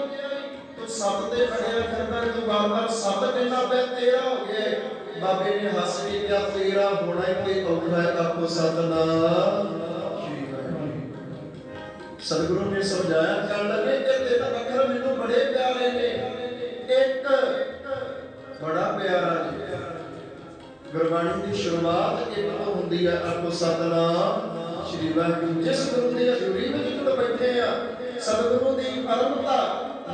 ਤੂੰ ਸੱਤ ਤੇ ਅੜਿਆ ਫਿਰਦਾ, ਤੂੰ ਬਾਰ-ਬਾਰ ਸੱਤ ਕਹਿੰਦਾ ਪਿਆ, ਤੇਰਾ ਹੋ ਗਿਆ ਬਾਬੇ ਨੇ ਹੱਸ ਕੇ ਕਿਹਾ, ਤੇਰਾ ਹੋਣਾ ਹੀ ਕੋਈ ਔਖਾ ਹੈ ਆਪੋ ਸਤਨਾਮ ਸਤਿਗੁਰੂ ਨੇ ਸਮਝਾਇਆ, ਕਹਿਣ ਲੱਗੇ ਕਿ ਤਿੰਨ ਅੱਖਰ ਮੈਨੂੰ ਬੜੇ ਪਿਆਰੇ ਨੇ। ਇੱਕ ਬੜਾ ਪਿਆਰਾ ਗੁਰਬਾਣੀ ਦੀ ਸ਼ੁਰੂਆਤ ਇੱਕ ਤੋਂ ਹੁੰਦੀ ਹੈ ਆਪੋ ਸਤਨਾਮ ਸ਼੍ਰੀ ਵਾਹਿਗੁਰੂ ਜਿਸ ਗੁਰੂ ਦੀ ਹਜ਼ੂਰੀ ਵਿੱਚ ਜੁੜ ਬੈਠੇ ਆ ਸਤਿਗੁਰੂ ਦੀ ਅਰਮਤਾ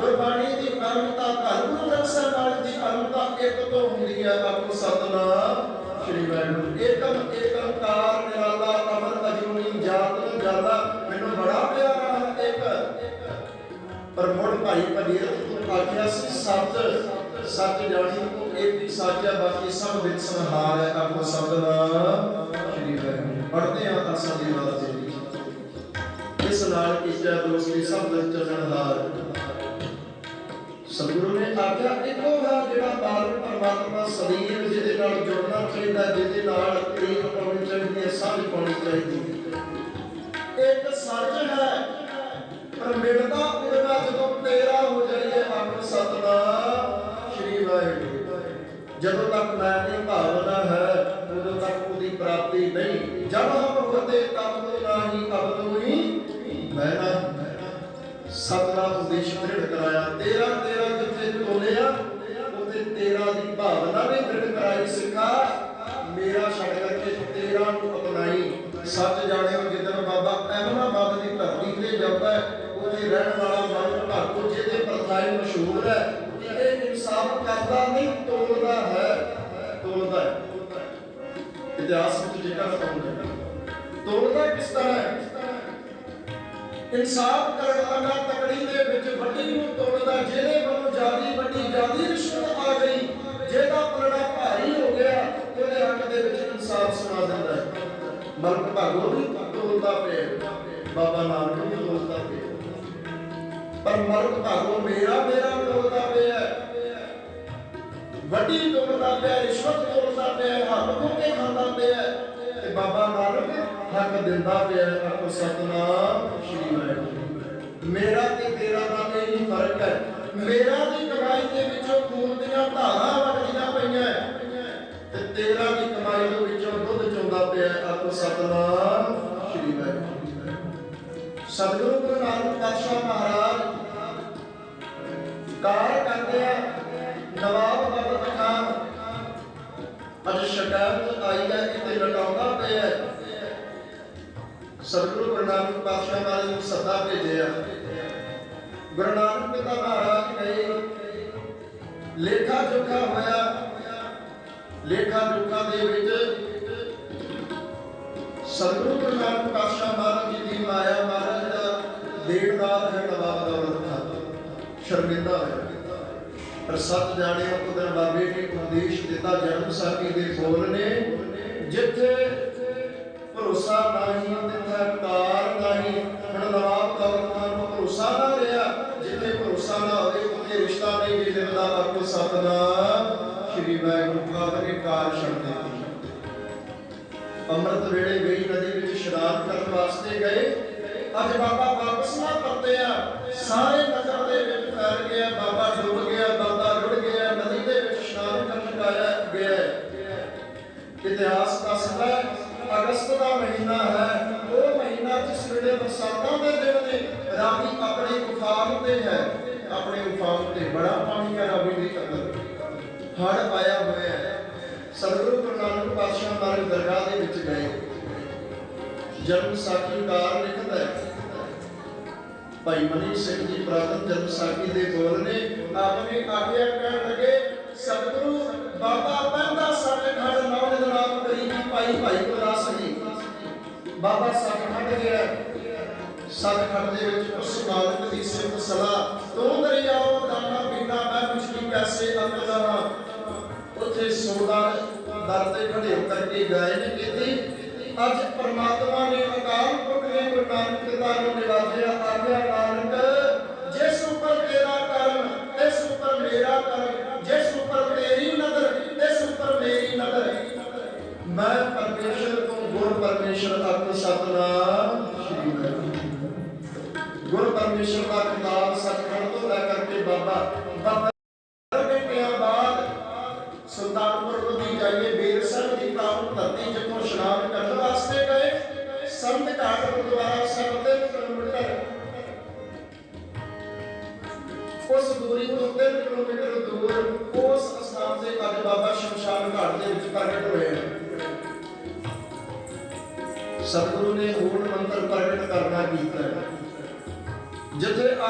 ਗੁਰਬਾਣੀ ਦੀ ਅਰਮਤਾ ਘਰ ਗੁਰੂ ਗ੍ਰੰਥ ਸਾਹਿਬ ਮਹਾਰਾਜ ਦੀ ਅਰਮਤਾ ਇੱਕ ਤੋਂ ਹੁੰਦੀ ਹੈ ਆਪੋ ਸਤਨਾਮ ਸ਼੍ਰੀ ਵਾਹਿਗੁਰੂ। ਏਕਮ ਏਕੰਕਾਰ ਨਿਰਾਲਾ ਅਮਰ ਅਜੂਨੀ ਜਾਤ ਨੂੰ ਜਾਦਾ ਮੈਨੂੰ ਬੜਾ ਪਿਆਰਾ ਹੈ ਇੱਕ ਪਰ ਮੁੜ ਭਾਈ ਨੂੰ ਆਖਿਆ ਸੀ ਸੱਚ ਸੱਚ ਜਾਣੀ ਤੂੰ ਇੱਕ ਹੀ ਸੱਚ ਹੈ ਬਾਕੀ ਸਭ ਵਿੱਚ ਸੰਹਾਰ ਹੈ। ਆਪੋ ਸਤਨਾਮ ਸ਼੍ਰੀ ਵਾਹਿਗੁਰੂ ਪੜ੍ਹਦੇ ਹਾਂ ਅਸਾਂ ਦੀ ਬਾਤ ਜੀ ਇਸ ਨਾਲ ਇੱਛਾ ਦੋਸਤੀ ਸਭ ਵਿੱਚ ਚੱਲਣਹਾਰ ਸਤਿਗੁਰੂ ਨੇ ਆਖਿਆ, ਇੱਕੋ ਹੈ ਜਿਹੜਾ ਬਾਲਕ ਪਰਮਾਤਮਾ ਸਰੀਰ ਜਿਹਦੇ ਨਾਲ ਜੁੜਨਾ ਚਾਹੀਦਾ, ਜਿਹਦੇ ਨਾਲ ਪ੍ਰੀਤ ਪਾਉਣੀ ਚਾਹੀਦੀ ਹੈ ਸਾਂਝ ਪਾਉਣੀ ਚਾਹੀਦੀ ਹੈ। ਇੱਕ ਸੱਚ ਹੈ, ਪਰ ਮਿਲਦਾ ਉਹਦਾ ਜਦੋਂ ਤੇਰਾ ਹੋ ਜਾਈਏ ਆਪਣਾ ਸਤਨਾਮ ਸ਼੍ਰੀ ਵਾਹਿਗੁਰੂ। ਜਦੋਂ ਤੱਕ ਨਾਮ ਭਾਵਨਾ ਹੈ, ਉਦੋਂ ਤੱਕ ਉਹਦੀ ਪ੍ਰਾਪਤੀ ਨਹੀਂ। ਜਦ ਭਗਵਤੇ ਤਬਦ ਨਾਹੀ ਤਬਦ ਨਹੀਂ ਮੈਨਾ ਸਤਨਾਮ ਉਦੇਸ਼ ਦ੍ਰਿੜ ਕਰਾਇਆ 13 ਤੋਲਦਾ ਕਿਸ ਤਰ੍ਹਾਂ ਹੈ। ਇਨਸਾਫ ਕਰਨ ਵਾਲਾ ਤਕੜੀ ਦੇ ਵਿੱਚ ਵੱਡੀ ਨੂੰ ਤੋੜਦਾ, ਜਿਹਦੇ ਵੱਲੋਂ ਜਿਆਦੀ ਵੱਡੀ ਜਿਆਦੀ ਰਿਸ਼ਵਤ ਆ ਗਈ, ਜਿਹਦਾ ਪਲੜਾ ਭਾਰੀ ਹੋ ਗਿਆ, ਉਹਦੇ ਹੱਕ ਦੇ ਵਿੱਚ ਇਨਸਾਫ ਸੁਣਾ ਦਿੰਦਾ ਹੈ। ਮਲਕ ਭਾਗੋ ਵੀ ਤੋਲਦਾ ਪਿਆ ਬਾਬਾ ਨਾਨਕ ਵੀ ਤੋਲਦਾ ਪਿਆ ਪਰ ਮਲਕ ਭਾਗੋ ਮੇਰਾ ਮੇਰਾ ਤੋਲਦਾ ਪਿਆ ਵੱਡੀ ਤੋਲਦਾ ਪਿਆ, ਰਿਸ਼ਵਤ ਤੋਲਦਾ ਪਿਆ ਹੱਕ ਖੋ ਖਾਂਦਾ ਪਿਆ ਤੇ ਬਾਬਾ ਨਾਨਕ ਹੱਕ ਦਿੰਦਾ ਪਿਆ ਆਖੋ ਸਤਨਾਮ। ਸ਼੍ਰੀ ਵਾਹਿਗੁਰੂ ਮੇਰਾ ਤੇ ਤੇਰਾ ਦਾ ਇਹ ਫ਼ਰਕ ਹੈ। ਮੇਰਾ ਦੀ ਕਮਾਈ ਦੇ ਵਿੱਚੋਂ ਖੂਨ ਦੀਆਂ ਧਾਰਾਂ ਵਗਦੀਆਂ ਪਈਆਂ ਤੇ ਤੇਰਾ ਦੀ ਕਮਾਈ ਦੇ ਵਿੱਚੋਂ ਦੁੱਧ ਚੋਂਦਾ ਪਿਆ ਆਖੋ ਸਤਨਾਮ। ਸ਼੍ਰੀ ਵਾਹਿਗੁਰੂ ਸਤਿਗੁਰੂ ਗੁਰੂ ਨਾਨਕ ਪਾਤਸ਼ਾਹ ਮਹਾਰਾਜ ਕਾਰ ਕਰਦੇ ਆ, ਨਵਾਬ ਬਾਬਾ ਖਾਨ ਅੱਜ ਸ਼ਿਕਾਇਤ ਆਈ ਹੈ ਕਿ ਤੇ ਲਟਾਉਂਦਾ ਪਿਆ ਸਤਿਗੁਰੂ ਗੁਰੂ ਨਾਨਕ ਪਾਤਸ਼ਾਹ ਮਹਾਰਾਜ ਨੂੰ ਸੱਦਾ ਭੇਜਿਆ ਗੁਰੂ ਨਾਨਕ ਪਿਤਾ ਮਹਾਰਾਜ ਗਏ ਲੇਖਾ ਜੋਖਾ ਹੋਇਆ। ਲੇਖਾ ਜੋਖਾ ਦੇ ਵਿੱਚ ਸਤਿਗੁਰੂ ਗੁਰੂ ਨਾਨਕ ਪਾਤਸ਼ਾਹ ਮਹਾਰਾਜ ਜੀ ਦੀ ਮਾਇਆ ਮਹਾਰਾਜ ਦਾ ਦੇਣਦਾਰ ਹੈ ਨਵਾਬ ਦੌਲਤ ਖਾਨ ਸ਼ਰਮਿੰਦਾ ਹੋਇਆ। ਪਰ ਸੱਚ ਜਾਣਿਆ ਕੁਦਰ ਬਾਬੇ ਨੇ ਉਪਦੇਸ਼ ਦਿੱਤਾ, ਜਨਮ ਸਾਖੀ ਦੇ ਬੋਲ ਨੇ, ਜਿੱਥੇ ਭਰੋਸਾ ਨਹੀਂ ਤਿੱਥੇ ਕਰਨ ਵਾਸਤੇ ਗਏ। ਅੱਜ ਬਾਬਾ ਵਾਪਸ ਨਾ ਪਰਤਿਆ ਸਾਰੇ ਨਗਰ ਦੇ ਵਿੱਚ ਫੈਲ ਗਿਆ। ਬਾਬਾ ਡੁੱਬ ਗਿਆ, ਬਾਬਾ ਰੁੜ ਗਿਆ। ਨਦੀ ਦੇ ਵਿੱਚ ਇਸ਼ਨਾਨ ਕਰਨ ਲਾਇਆ ਗਿਆ। ਇਤਿਹਾਸ ਦੱਸਦਾ ਅਗਸਤ ਦਾ ਮਹੀਨਾ ਹੈ। ਉਹ ਮਹੀਨਾ ਜਿਸ ਵੇਲੇ ਬਰਸਾਤਾਂ ਦੇ ਦਿਨ ਨੇ, ਰਾਵੀ ਆਪਣੇ ਉਫਾਨ ਤੇ ਹੈ। ਆਪਣੇ ਉਫਾਨ ਤੇ ਬੜਾ ਪਾਣੀ ਹੈ ਰਾਵੀ ਦੇ ਅੰਦਰ। ਹੜ ਆਇਆ ਹੋਇਆ ਹੈ। ਸਤਿਗੁਰੂ ਗੁਰੂ ਨਾਨਕ ਪਾਤਸ਼ਾਹ ਮਹਾਰਾਜ ਦਰਗਾਹ ਦੇ ਵਿੱਚ ਗਏ। ਜਨਮ ਸਾਖੀ ਕਾਰ ਲਿਖਦਾ ਹੈ। ਭਾਈ ਮਨੀ ਸਿੰਘ ਜੀ ਪ੍ਰਾਤਨ ਜਨਮ ਸਾਖੀ ਦੇ ਬੋਲ ਨੇ ਆਪਨੇ ਆਗਿਆ ਕਹਿਣ ਲੱਗੇ, ਸਤਿਗੁਰੂ ਬਾਬਾ ਪਹਿਲਾ ਸੱਚਖੰਡ ਨੌ ਨਿਦਨਾਮ ਗਰੀਬੀ ਭਾਈ ਭਾਈ ਗੁਰਦਾਸ ਜੀ ਬਾਬਾ ਸੱਚਖੰਡ ਗਿਆ ਸੱਚਖੰਡ ਦੇ ਵਿੱਚ ਉਸ ਮਾਲਕ ਦੀ ਸਿਫਤ ਸਲਾਹ, ਤੂੰ ਦਰਿਆਓ ਦਾਣਾ ਪੀਣਾ ਮੈਂ ਪਿਛਲੀ ਪੈਸੇ ਅੰਗ ਲਵਾਂ। ਉੱਥੇ ਸੋਦਾ ਦਰ ਤੇ ਖੜੇ ਹੋ ਕਰਕੇ ਗਾਏ ਨੇ ਕੀਤੀ ਅੱਜ ਪਰਮਾਤਮਾ ਨੇ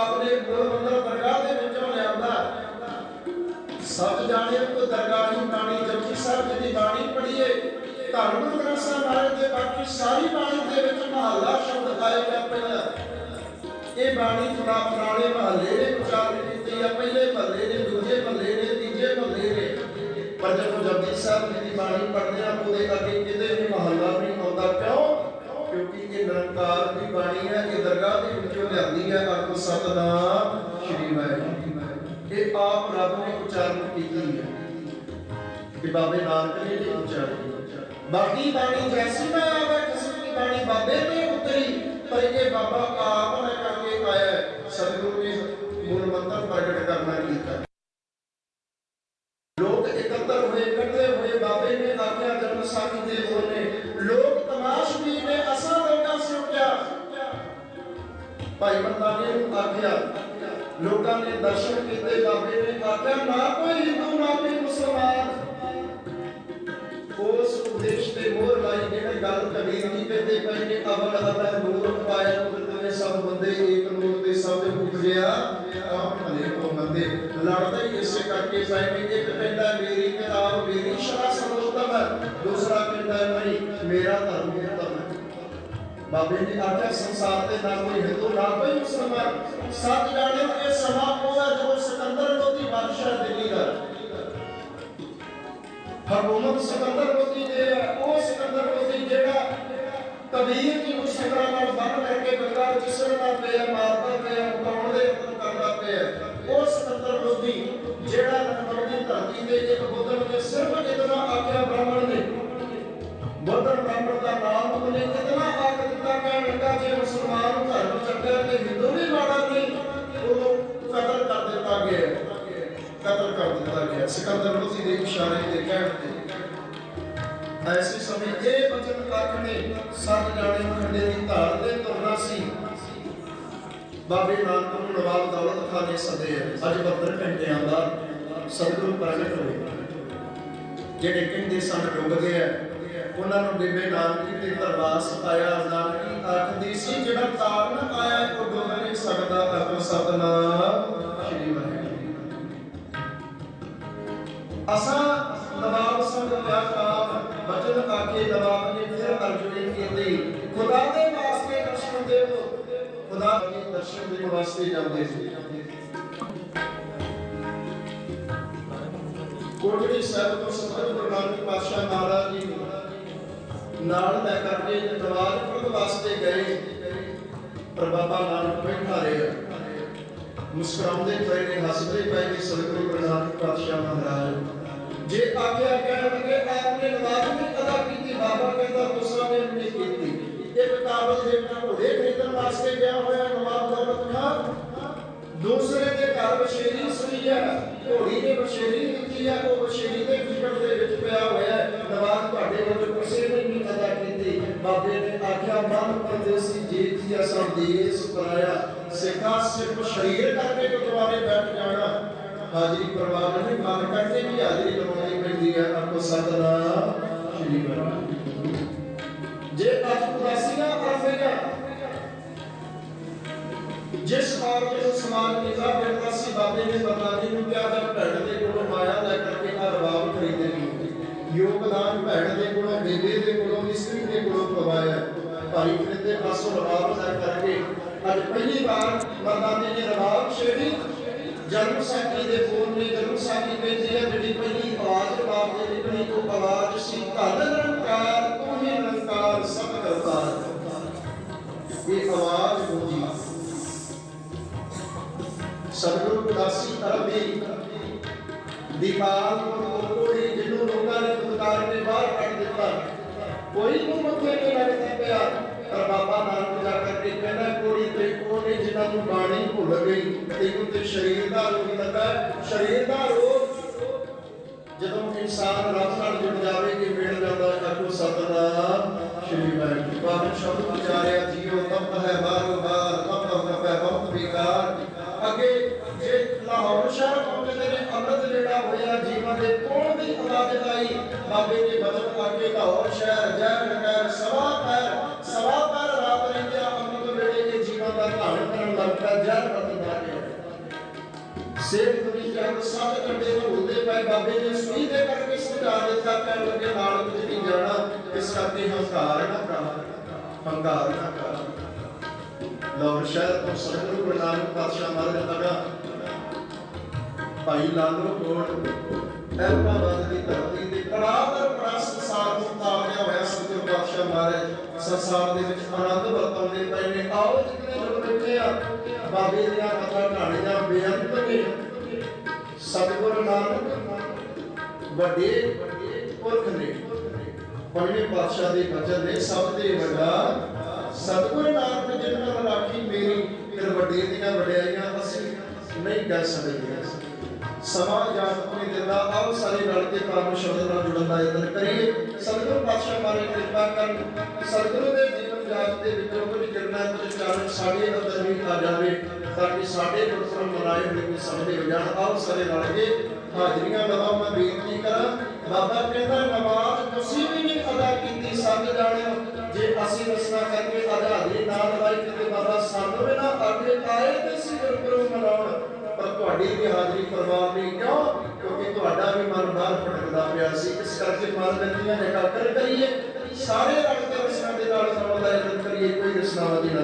ਜਿੱਥੇ ਆਪਨੇ ਮੂਲ ਦਰਗਾਹ ਦੇ ਵਿੱਚੋਂ ਲਿਆਂਦਾ ਸਭ ਜਾਣਿਓ ਕੋ ਦਰਗਾਹ ਦੀ ਬਾਣੀ, ਜਪਜੀ ਸਾਹਿਬ ਜੀ ਦੀ ਬਾਣੀ ਪੜ੍ਹੀਏ ਧੰਨ ਗੁਰੂ ਗ੍ਰੰਥ ਸਾਹਿਬ ਮਹਾਰਾਜ ਦੇ ਬਾਕੀ ਸਾਰੀ ਬਾਣੀ ਦੇ ਵਿੱਚ ਮਹੱਲਾ ਸ਼ਬਦ ਆਏ ਗਿਆ ਪਹਿਲਾਂ ਇਹ ਬਾਣੀ ਥੋੜਾ ਪੁਰਾਣੇ ਮਹੱਲੇ ਨੇ ਉਚਾਰਨ ਕੀਤੀ ਆ, ਪਹਿਲੇ ਮਹੱਲੇ ਨੇ, ਦੂਜੇ ਮਹੱਲੇ ਨੇ, ਤੀਜੇ ਮਹੱਲੇ ਨੇ। ਪਰ ਜਦੋਂ ਜਪਜੀ ਸਾਹਿਬ ਜੀ ਦੀ ਬਾਣੀ ਪੜ੍ਹਦੇ ਆ, ਉਹਦੇ ਅੱਗੇ ਕਿਤੇ ਇਹ ਨਿਰੰਕਾਰ ਦੀ ਬਾਣੀ ਹੈ, ਇਹ ਦਰਗਾਹ ਦੇ ਵਿੱਚੋਂ ਲਿਆਂਦੀ ਹੈ ਆਖੋ ਸਤਨਾਮ। ਸ਼੍ਰੀ ਵਾਹਿਗੁਰੂ ਇਹ ਆਪ ਰੱਬ ਨੇ ਉਚਾਰਨ ਕੀਤੀ ਹੈ। ਕਿ ਬਾਬੇ ਨਾਨਕ ਨੇ ਇਹ ਉਚਾਰਨ ਬਾਕੀ ਬਾਣੀ ਜੈਸੀ ਮੈਂ ਆਵਾ ਕਿਸੇ ਦੀ ਬਾਣੀ ਬਾਬੇ ਤੇ ਉਤਰੀ, ਪਰ ਇਹ ਬਾਬਾ ਆਪ ਨੇ ਕਰਕੇ ਆਇਆ ਸਤਿਗੁਰੂ ਨੇ ਮੂਲ ਮੰਤਰ ਪ੍ਰਗਟ ਕਰਨਾ ਕੀਤਾ ਲੋਕ ਇਕੱਤਰ ਹੋਏ, ਇਕੱਠੇ ਹੋਏ, ਬਾਬੇ ਨੇ ਆਖਿਆ, ਜਨਮ ਸਾਖੀ ਦੇ ਬੋਲੇ ਲੋਕ ਭਾਈ ਮਰਦਾਨੇ ਨੂੰ ਆਖਿਆ, ਲੋਕਾਂ ਨੇ ਦਰਸ਼ਨ ਕੀਤੇ ਬਾਬੇ ਨੇ ਆਖਿਆ, ਨਾ ਕੋਈ ਹਿੰਦੂ, ਨਾ ਕੋਈ ਮੁਸਲਮਾਨ। ਉਸ ਉਪਦੇਸ਼ ਤੇ ਮੋਹਰ ਲਾਈ ਜਿਹੜੇ ਗੱਲ ਕਬੀਰ ਜੀ ਕਹਿੰਦੇ ਪਏ ਨੇ ਅਵਲ ਅਵਲ ਨੂਰ ਪਾਇਆ, ਕੁਦਰਤ ਸਭ ਬੰਦੇ ਏਕ ਨੂਰ ਤੇ ਸਭ ਉਪਜਿਆ ਆਪ ਭਲੇ ਕੋ ਮਤ ਲੜਦੇ ਹੀ ਇਸੇ ਕਰਕੇ ਪਏ ਇੱਕ ਕਹਿੰਦਾ, ਮੇਰੀ ਕਿਤਾਬ ਮੇਰੀ ਸ਼ਰਾ ਸਰਵੋਤਮ ਹੈ, ਦੂਸਰਾ ਕਹਿੰਦਾ, ਨਹੀਂ, ਮੇਰਾ ਧਰਮ ਬਾਬੇ ਨੇ ਆਖਿਆ ਸੰਸਾਰ ਤੇ ਨਾ ਕੋਈ ਹਿੰਦੂ ਨਾ ਕੋਈ ਮੁਸਲਮਾਨ। ਸੱਚ ਜਾਣਿਓ ਇਹ ਸਮਾਂ ਉਹ ਹੈ ਜਦੋਂ ਸਿਕੰਦਰ ਲੋਧੀ ਬਾਦਸ਼ਾਹ ਦਿੱਲੀ ਦਾ। ਹਕੂਮਤ ਸਿਕੰਦਰ ਲੋਧੀ ਦੇ ਹੈ, ਉਹ ਸਿਕੰਦਰ ਲੋਧੀ ਜਿਹੜਾ ਕਬੀਰ ਦੀ ਮੁਸਲਮਾਨਾਂ ਨਾਲ ਬੰਨ ਕਰਕੇ ਗੰਗਾ ਵਿੱਚ ਸਿਰਦਾ ਪਿਆ ਮਾਰਦਾ ਪਿਆ ਮੁਕਾਉਣ ਦੇ ਯਤਨ ਕਰਦਾ ਪਿਆ ਉਹ ਸਿਕੰਦਰ ਲੋਧੀ ਜਿਹੜਾ ਲਖਨਊ ਦੀ ਧਰਤੀ ਤੇ ਇੱਕ ਬੁੱਧਨ ਨੇ ਸਿਰਫ ਬਾਬੇ ਨਾਨਕ ਨੂੰ ਦੌਲਤ ਖਾਨ ਨੇ ਅੱਜ 72 ਘੰਟਿਆਂ ਦਾ ਸਤਿਗੁਰੂ ਪ੍ਰਗਟ ਹੋਏ ਜਿਹੜੇ ਕਹਿੰਦੇ ਸਨ ਡੁੱਬਦੇ ਗਏ ਆ, ਉਹਨਾਂ ਨੂੰ ਬੇਬੇ ਨਾਨਕੀ ਦੇ ਦਰਬਾਰ ਸਤਾਇਆ ਨਾਨਕੀ ਆਖਦੀ ਸੀ, ਜਿਹੜਾ ਤਾਰਨ ਆਇਆ ਉਹ ਦਰਸ਼ਨ ਦੇਣ ਵਾਸਤੇ ਜਾਂਦੇ ਸੀ ਕੋਟੜੀ ਸਾਹਿਬ ਤੋਂ ਸਤਿਗੁਰੂ ਗੁਰੂ ਨਾਨਕ ਪਾਤਸ਼ਾਹ ਮਹਾਰਾਜ ਜੀ ਨਾਲ ਲੈ ਕਰਕੇ ਨਵਾਜ਼ ਪੜ੍ਹਨ ਵਾਸਤੇ ਗਏ, ਪਰ ਬਾਬਾ ਨਾਨਕ ਬੈਠਾ ਰਿਹਾ ਮੁਸਕਰਾਉਂਦੇ ਪਏ ਨੇ, ਹੱਸਦੇ ਪਏ ਨੇ ਸਤਿਗੁਰੂ ਗੁਰੂ ਨਾਨਕ ਪਾਤਸ਼ਾਹ ਮਹਾਰਾਜ। ਜੇ ਆਗਿਆ ਕਹਿਣ ਲੱਗੇ, ਆਪਨੇ ਨਵਾਜ਼ ਨਹੀਂ ਅਦਾ ਕੀਤੀ, ਬਾਬਾ ਕਹਿੰਦਾ ਤੁਸਾਂ ਨੇ, ਨਹੀਂ ਕੀਤੀ। ਇੱਕ ਕਾਬਲ ਦੇ ਘੋੜੇ ਖਰੀਦਣ ਵਾਸਤੇ ਗਿਆ ਹੋਇਆ। ਸੂਈ ਹੈ ਘੋੜੀ ਨੇ ਬਸ਼ੇਰੀ ਦਿੱਤੀ ਹੈ ਉਹ ਬਸ਼ੇਰੀ ਦੇ ਫਿਕਰ ਦੇ ਵਿੱਚ ਪਿਆ ਹੋਇਆ ਹੈ। ਨਵਾਜ਼ ਤੁਹਾਡੇ ਵੱਲੋਂ ਕਿਸੇ ਨੇ ਨਹੀਂ ਅਦਾ ਕੀਤੀ। ਬਾਬੇ ਨੇ ਆਖਿਆ ਮਨ ਪਰਦੇਸੀ ਜੇ ਜੀ ਅਸਾਂ ਦੇਸ ਪਰਾਇਆ। ਸਿੱਖਾ ਸਿਰਫ ਸ਼ਰੀਰ ਕਰਕੇ ਗੁਰਦੁਆਰੇ ਬੈਠ ਜਾਣਾ। ਹਾਜ਼ਰੀ ਪਰਵਾਹ ਨਹੀਂ ਮਨ ਕਰਕੇ ਵੀ ਹਾਜ਼ਰੀ ਲਵਾਉਣੀ ਪੈਂਦੀ ਹੈ। ਆਪੋ ਸਤਨਾਮ। ਸ਼੍ਰੀ ਵਾਹਿਗੁਰੂ ਜੇ ਅੱਜ ਜਿਸ ਔਰਤ ਨੂੰ ਸਮਾਜ ਨਿਗਾ ਮਿਲਦਾ ਸੀ ਬਾਬੇ ਨੇ ਬਰਨਾਨੀ ਨੂੰ ਕਿਹਾ ਜਦ ਭੈਣ ਦੇ ਕੋਲੋਂ ਮਾਇਆ ਲੈ ਕਰਕੇ ਆ ਰਵਾਬ ਖਰੀਦੇਗੀ ਯੋਗਦਾਨ ਭੈਣ ਦੇ ਕੋਲੋਂ, ਬੇਬੇ ਦੇ ਕੋਲੋਂ, ਇਸਤਰੀ ਦੇ ਕੋਲੋਂ ਪਵਾਇਆ। ਭਾਈ ਫਰੀਦ ਦੇ ਪਾਸੋਂ ਰਵਾਬ ਲੈ ਕਰਕੇ ਅੱਜ ਪਹਿਲੀ ਵਾਰ ਬਰਨਾਨੀ ਨੇ ਰਵਾਬ ਛੇੜੀ। ਜਨਮ ਸਾਖੀ ਦੇ ਫੋਨ ਨੇ ਜਨਮ ਸਾਖੀ ਭੇਜੀ ਹੈ ਜਿਹੜੀ ਪਹਿਲੀ ਆਵਾਜ਼ ਰਵਾਬ ਦੇ ਨਿਕਲੀ ਉਹ ਆਵਾਜ਼ ਸੀ, ਧੰਨ ਦੀਪਾਲ ਕੋੜੀ ਜਿਹਨੂੰ ਲੋਕਾਂ ਨੇ ਤੁਕਾਰ ਕੇ ਬਾਹਰ ਕੱਢ ਦਿੱਤਾ। ਕੋਈ ਨੂੰ ਮੱਥੇ ਨਹੀਂ ਲੱਗਦਾ ਪਿਆ ਪਰ ਬਾਬਾ ਨਾਨਕ ਜਾ ਕਰਕੇ ਕਹਿੰਦਾ, ਕੋੜੀ ਤੇ ਕੋੜੀ ਜਿਨ੍ਹਾਂ ਨੂੰ ਬਾਣੀ ਭੁੱਲ ਗਈ, ਤੈਨੂੰ ਤੇ ਸਰੀਰ ਦਾ ਰੋਗ ਲੱਗਾ। ਸਰੀਰ ਦਾ ਰੋਗ ਸੇਵ ਦੁਨੀ ਚੰਦ ਸੱਤ ਕੰਡੇ ਨੂੰ ਹੁੰਦੇ ਪਏ, ਬਾਬੇ ਨੇ ਸੂਈ ਦੇ ਕਰਕੇ ਸਮਝਾ ਦਿੱਤਾ ਕਹਿਣ ਲੱਗੇ ਨਾਲ ਕੁਝ ਨਹੀਂ ਜਾਣਾ ਇਸ ਕਰਕੇ ਹੰਕਾਰ ਨਾ ਕਰ, ਹੰਕਾਰ ਨਾ ਕਰ। ਲਾਹੌਰ ਸ਼ਹਿਰ ਤੋਂ ਸਤਿਗੁਰੂ ਗੁਰੂ ਨਾਨਕ ਪਾਤਸ਼ਾਹ ਮਹਾਰਾਜ ਦਾ ਭਾਈ ਲਾਲੋ ਕੋਟ ਐਲਕਾਬਾਦ ਦੀ ਧਰਤੀ ਤੇ ਕੜਾਦਰ ਕੜਾ ਸੰਸਾਰ ਨੂੰ ਤਾਰਿਆ ਹੋਇਆ ਸਤਿਗੁਰੂ ਪਾਤਸ਼ਾਹ ਮਹਾਰਾਜ। ਸੰਸਾਰ ਦੇ ਵਿੱਚ ਆਨੰਦ ਵਰਤਾਉਂਦੇ ਪਏ ਨੇ, ਆਓ ਆ, ਬਾਬੇ ਦੀਆਂ ਕਥਾ ਕਹਾਣੀਆਂ ਬੇਅੰਤ ਨੇ ਸਤਿਗੁਰੂ ਨਾਨਕ, ਵੱਡੇ ਪੁਰਖ ਨੇ। ਪੰਜਵੇਂ ਪਾਤਸ਼ਾਹ ਦੇ ਬਚਨ ਨੇ, ਸਭ ਤੇ ਵੱਡਾ ਸਤਿਗੁਰੂ ਨਾਨਕ ਜਿਨ ਨਾਲ ਰਾਖੀ ਮੇਰੀ, ਫਿਰ ਵੱਡੇ ਦੀਆਂ ਵਡਿਆਈਆਂ ਅਸੀਂ ਨਹੀਂ ਕਹਿ ਸਕਦੇ। ਸਮਾਂ ਇਜਾਜ਼ਤ ਨਹੀਂ ਦਿੰਦਾ ਆਓ ਸਾਰੇ ਰਲ ਕੇ ਪਰਮ ਸ਼ਬਦ ਨਾਲ ਜੁੜਨ ਦਾ ਯਤਨ ਕਰੀਏ। ਸਤਿਗੁਰੂ ਪਾਤਸ਼ਾਹ ਮਾਰੇ ਕਿਰਪਾ ਕਰਨ, ਸਤਿਗੁਰੂ ਦੇ ਜੀਵਨ ਜਾਤ ਦੇ ਵਿੱਚੋਂ ਕੁਝ ਕਿਰਨਾਂ ਕੁਝ ਚਾਰਨ ਸਾਡੇ ਅੰਦਰ ਵੀ ਆ ਜਾਵੇ ਤਾਂ ਕਿ ਸਾਡੇ ਗੁਰਪੁਰਬ ਮਨਾਏ ਹੋਏ ਵੀ ਸਮਝੇ ਹੋ ਜਾਣ, ਆਓ ਸਾਰੇ ਰਲ ਕੇ ਹਾਜ਼ਰੀਆਂ ਲਵਾਓ ਮੈਂ ਬੇਨਤੀ ਕਰਾਂ, ਬਾਬਾ ਕਹਿੰਦਾ ਨਮਾਜ਼ ਤੁਸੀਂ ਵੀ ਨਹੀਂ ਅਦਾ ਕੀਤੀ ਸੰਗ ਜਾਣਿਓ ਜੇ ਅਸੀਂ ਰਸਨਾ ਕਰਕੇ ਅਦਾ ਹਾਜ਼ਰੀ ਨਾ ਲਵਾਈ ਕਿਤੇ ਬਾਬਾ ਸਾਨੂੰ ਵੀ ਨਾ ਅੱਗੇ ਆਏ ਤੇ ਸੀ ਗੁਰਪੁਰਬ ਮਨਾਉਣ। ਪਰ ਤੁਹਾਡੀ ਵੀ ਹਾਜ਼ਰੀ ਪਰਿਵਾਰ ਲਈ ਕਿਉਂ? ਕਿਉਂਕਿ ਤੁਹਾਡਾ ਵੀ ਮਨ ਬਾਹਰ ਭਟਕਦਾ ਪਿਆ ਸੀ, ਇਸ ਕਰਕੇ ਮਨ ਬੰਦੀਆਂ ਨੇ ਕਰ ਕਰੀਏ, ਸਾਰੇ ਰਲ ਕੇ ਰਸਨਾ ਦੇ ਨਾਲ ਸਮਾਂ ਦਾ ਇਜ਼ਤ ਕਰੀਏ ਕੋਈ ਰਸਨਾ ਦੀ ਨਾ